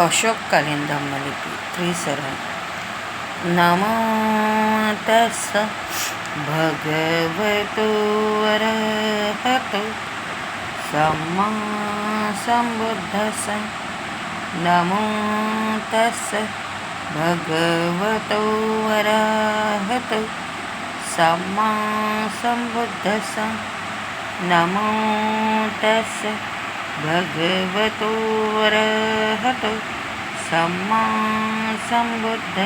अशोककालीन धम्मलिपी त्रिसरण नमो तस भगवतो अरहतो सम्मा नमो तस भगवतो अरहतो सम्मा नमो तस्य भगवतो अरहतो सम्मा सम्बुद्ध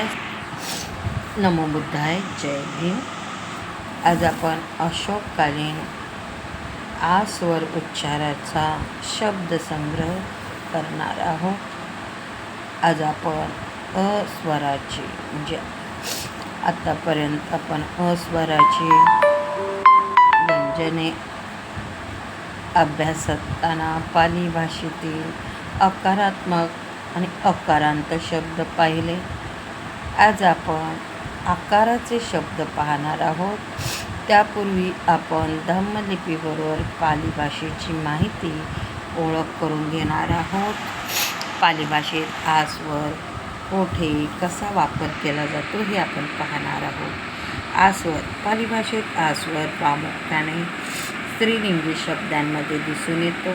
नमो बुद्धाय जय भीम। आज आपण अशोककालीन आस्वर स्वर उच्चाराचा शब्दसंग्रह करणार आहोत। आज आपण अस्वराची म्हणजे आत्तापर्यंत आपण अस्वराची व्यंजने अभ्यासताना पाली भाषेतील अकारात्मक आणि अकारांत शब्द पाहिले. आज आपण आकाराचे शब्द पाहणार आहोत. त्यापूर्वी आपण धम्मलिपीबरोबर पाली भाषेची माहिती ओळख करून घेणार आहोत. पाली भाषेत आसवर कोठे कसा वापर केला जातो हे आपण पाहणार आहोत. आसवर पाली भाषेत आसवर प्रामुख्याने स्त्रीलिंगी शब्दांमध्ये दिसून येतो.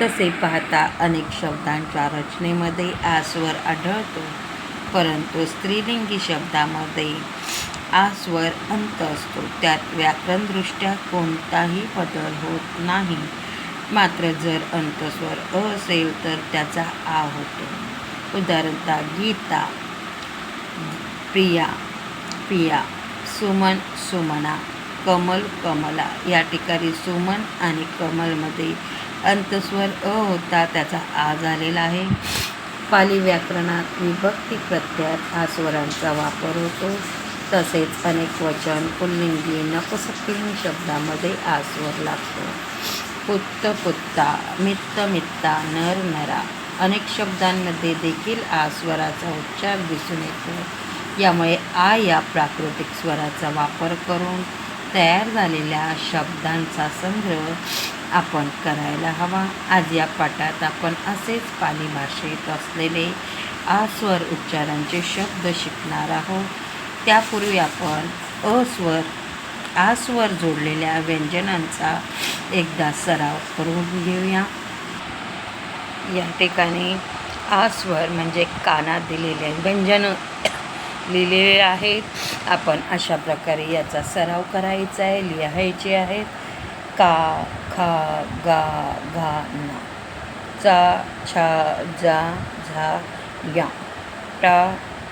तसे पाहता अनेक शब्दांच्या रचनेमध्ये आस्वर आढळतो. परंतु स्त्रीलिंगी शब्दामध्ये आस्वर अंत असतो. त्यात व्याकरणदृष्ट्या कोणताही बदल होत नाही. मात्र जर अंतस्वर अ असेल तर त्याचा आ होतो. उदाहरणतः गीता प्रिया प्रिया सुमन सुमना कमल कमला. या ठिकाणी सुमन आणि कमलमध्ये अंतस्वर अ होता त्याचा आ झालेला आहे. पाली व्याकरणात विभक्ती प्रत्ययात हा स्वरांचा वापर होतो. तसेच अनेक वचन पुल्लिंगी नपसक्लिंगी शब्दामध्ये आस्वर लागतो. पुत्त पुत्ता मित्त मित्ता नर नरा. अनेक शब्दांमध्ये देखील आ स्वराचा उच्चार दिसून येतो. यामुळे आ या प्राकृतिक स्वराचा वापर करून तयार झालेल्या शब्दांचा संग्रह आपण करायला हवा. आज या पाठात आपण असेच पाली भाषेत असलेले आस्वर उच्चारांचे शब्द शिकणार आहोत. त्यापूर्वी आपण अस्वर आस्वर जोडलेल्या व्यंजनांचा एकदा सराव करून घेऊया. या ठिकाणी आस्वर म्हणजे कानात दिलेले व्यंजनं लिहिलेले आहेत आपण अशा प्रकारे याचा सराव करायचा आहे लिहायचे आहेत का खा गा घा ना. चा छा जा झा या. टा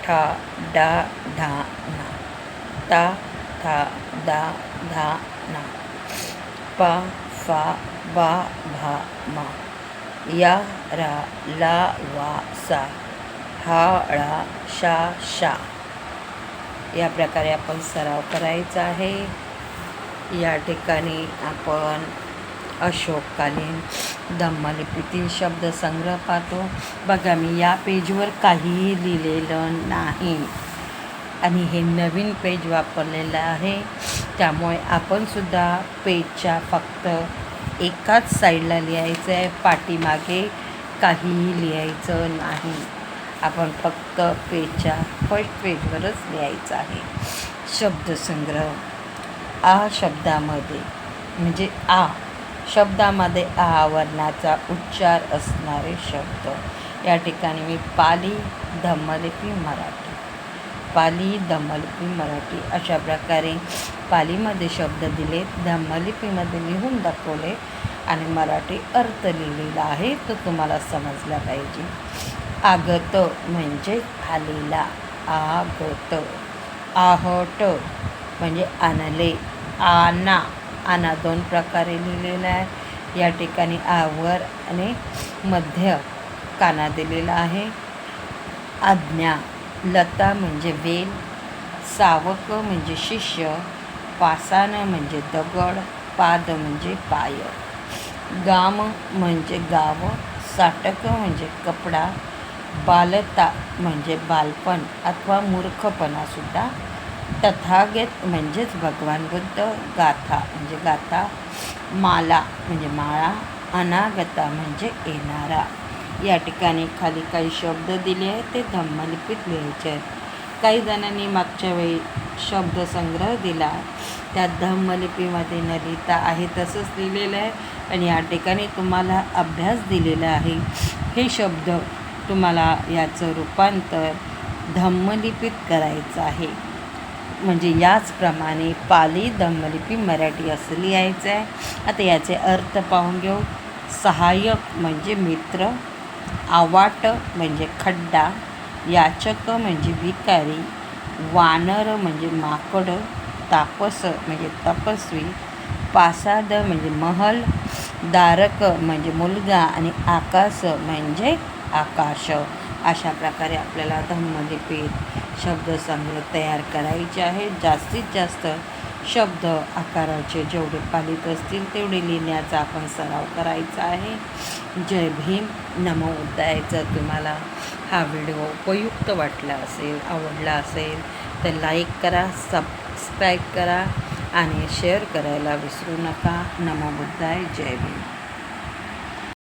ठा डा ढा ना. ता था दा धा ना. पा फा बा भा मा. या रा ला वा सा. हा ळा शा शा. या प्रकारे आपण सराव करायचा आहे. या ठिकाणी आपण अशोककालीन धम्मलिपीतील शब्दसंग्रह पाहतो. बघा मी या पेजवर काहीही लिहिलेलं नाही. आणि हे नवीन पेज वापरलेलं आहे. त्यामुळे आपणसुद्धा पेजच्या फक्त एकाच साईडला लिहायचं आहे पाठीमागे काहीही लिहायचं नाही. आपण फक्त पेजच्या फर्स्ट पेजवरच लिहायचं आहे. शब्दसंग्रह. आ शब्दामध्ये म्हणजे आ शब्दामध्ये आ वर्णाचा उच्चार असणारे शब्द. या ठिकाणी मी पाली धम्मलिपी मराठी. पाली धम्मलिपी मराठी अशा प्रकारे पालीमध्ये शब्द दिले धम्मलिपीमध्ये लिहून दाखवले आणि मराठी अर्थ लिहिलेला आहे तो तुम्हाला समजला पाहिजे. आगत म्हणजे आलेला आगत. आहट म्हणजे आणले. आना आना दोन प्रकारे लिहिलेला आहे. या ठिकाणी आवर आणि मध्य काना दिलेला आहे. आज्ञा. लता म्हणजे वेल. सावक म्हणजे शिष्य. पासानं म्हणजे दगड. पाद म्हणजे पाय. गाम म्हणजे गाव. साटक म्हणजे कपडा. बालता म्हणजे बालपण अथवा मूर्खपणासुद्धा तथागत म्हणजेच भगवान बुद्ध गाथा म्हणजे गाथा माला म्हणजे माळा अनागता म्हणजे येणारा. या ठिकाणी खाली काही शब्द दिले आहेत ते धम्मलिपीत लिहायचे आहेत. काही जणांनी मागच्या वेळी शब्दसंग्रह दिला. त्यात धम्मलिपीमध्ये न लिहिता आहे तसंच लिहिलेलं आहे. आणि या ठिकाणी तुम्हाला अभ्यास दिलेला आहे. हे शब्द तुम्हाला याचं रूपांतर धम्मलिपीत करायचं आहे. म्हणजे याचप्रमाणे पाली धम्मलिपी मराठी असं लिहायचं आहे. आता याचे अर्थ पाहून घेऊ. सहाय्यक म्हणजे मित्र आवाट म्हणजे खड्डा याचक म्हणजे भिकारी वानर म्हणजे माकड तापस म्हणजे तपस्वी पासाद म्हणजे महल दारक म्हणजे मुलगा आणि आकाश म्हणजे आकाश अशा प्रकारे आपल्याला धम्मलिपीत शब्दसंग्रह तयार करायचे आहे जास्तीत जास्त शब्द आकाराचे जेवढे पालित असतील तेवढे लिहिण्याचा आपण सराव करायचा आहे. जय भीम. नमो उद्यायचं. तुम्हाला हा व्हिडिओ उपयुक्त वाटला असेल आवडला असेल तर लाईक करा सबस्क्राईब करा आणि शेअर करायला विसरू नका. नमो बुद्धाय. जय भीम.